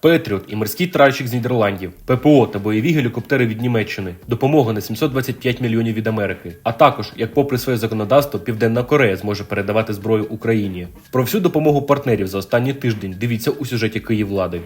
Петріот і морський тральщик з Нідерландів, ППО та бойові гелікоптери від Німеччини, допомога на 725 мільйонів від Америки. А також, як попри своє законодавство, Південна Корея зможе передавати зброю Україні. Про всю допомогу партнерів за останній тиждень дивіться у сюжеті Київлади.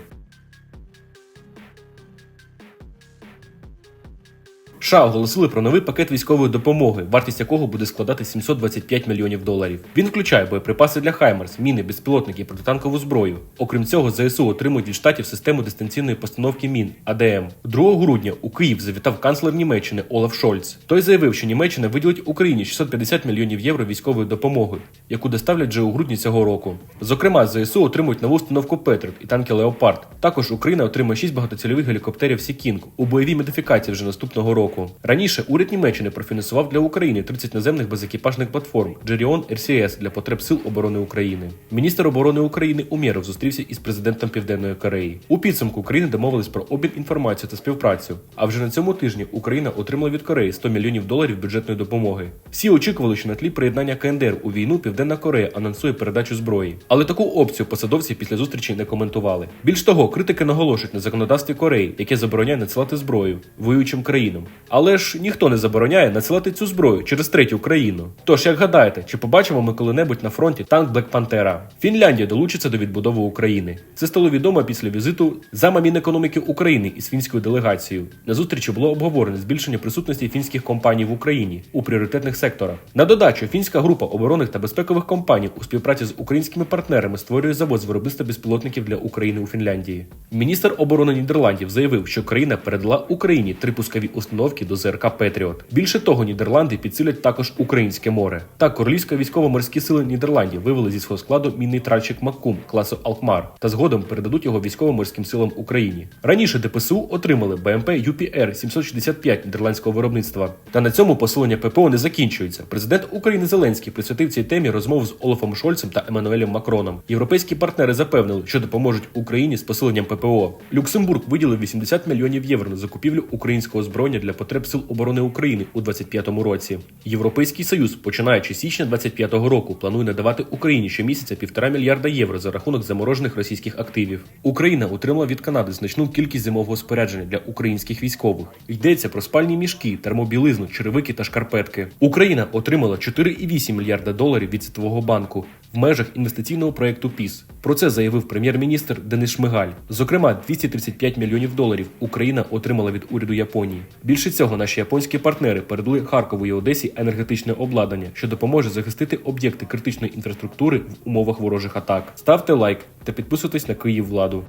США оголосили про новий пакет військової допомоги, вартість якого буде складати 725 мільйонів доларів. Він включає боєприпаси для Хаймерс, міни, безпілотники, протитанкову зброю. Окрім цього, ЗСУ отримують від штатів систему дистанційної постановки мін АДМ. 2 грудня у Київ завітав канцлер Німеччини Олаф Шольц. Той заявив, що Німеччина виділить Україні 650 мільйонів євро військової допомоги, яку доставлять вже у грудні цього року. Зокрема, ЗСУ отримують нову установку Петріот і танки Леопард. Також Україна отримає 6 багатоцільових гелікоптерів Сікінг у бойовій модифікації вже наступного року. Раніше уряд Німеччини профінансував для України 30 наземних безекіпажних платформ Джеріон РСС для потреб сил оборони України. Міністр оборони України Умєров зустрівся із президентом Південної Кореї. У підсумку України домовились про обмін інформацією та співпрацю. А вже на цьому тижні Україна отримала від Кореї 100 мільйонів доларів бюджетної допомоги. Всі очікували, що на тлі приєднання КНДР у війну Південна Корея анонсує передачу зброї. Але таку опцію посадовці після зустрічі не коментували. Більш того, критики наголошують на законодавстві Кореї, яке забороняє надсилати зброю воюючим країнам. Але ж ніхто не забороняє надсилати цю зброю через третю країну. Тож, як гадаєте, чи побачимо ми коли-небудь на фронті танк Блек Пантера? Фінляндія долучиться до відбудови України. Це стало відомо після візиту зама Мінекономіки України із фінською делегацією. На зустрічі було обговорено збільшення присутності фінських компаній в Україні у пріоритетних секторах. На додачу, фінська група оборонних та безпекових компаній у співпраці з українськими партнерами створює завод з виробництва безпілотників для України у Фінляндії. Міністр оборони Нідерландів заявив, що країна передала Україні три пускові установки до ЗРК Петріот. Більше того, Нідерланди підсилять також українське море. Так, королівсько військово-морські сили Нідерландів вивели зі свого складу мінний тральщик Маккум класу Алкмар та згодом передадуть його військово-морським силам Україні. Раніше ДПСУ отримали БМП UPR 765 нідерландського виробництва. Та на цьому посилення ППО не закінчується. Президент України Зеленський присвятив цій темі розмову з Олафом Шольцем та Еммануелем Макроном. Європейські партнери запевнили, що допоможуть Україні з посиленням ППО. Люксембург виділив 80 мільйонів євро на закупівлю українського зброєння для потреб сил оборони України у 2025 році. Європейський союз, починаючи з січня 2025 року, планує надавати Україні щомісяця півтора мільярда євро за рахунок заморожених російських активів. Україна отримала від Канади значну кількість зимового спорядження для українських військових. Йдеться про спальні мішки, термобілизну, черевики та шкарпетки. Україна отримала 4,8 мільярда доларів від Світового банку в межах інвестиційного проєкту ПІС. Про це заявив прем'єр-міністр Денис Шмигаль. Зокрема, 235 мільйонів доларів Україна отримала від уряду Японії. Більше цього, наші японські партнери передали Харкову і Одесі енергетичне обладнання, що допоможе захистити об'єкти критичної інфраструктури в умовах ворожих атак. Ставте лайк та підписуйтесь на Київ владу.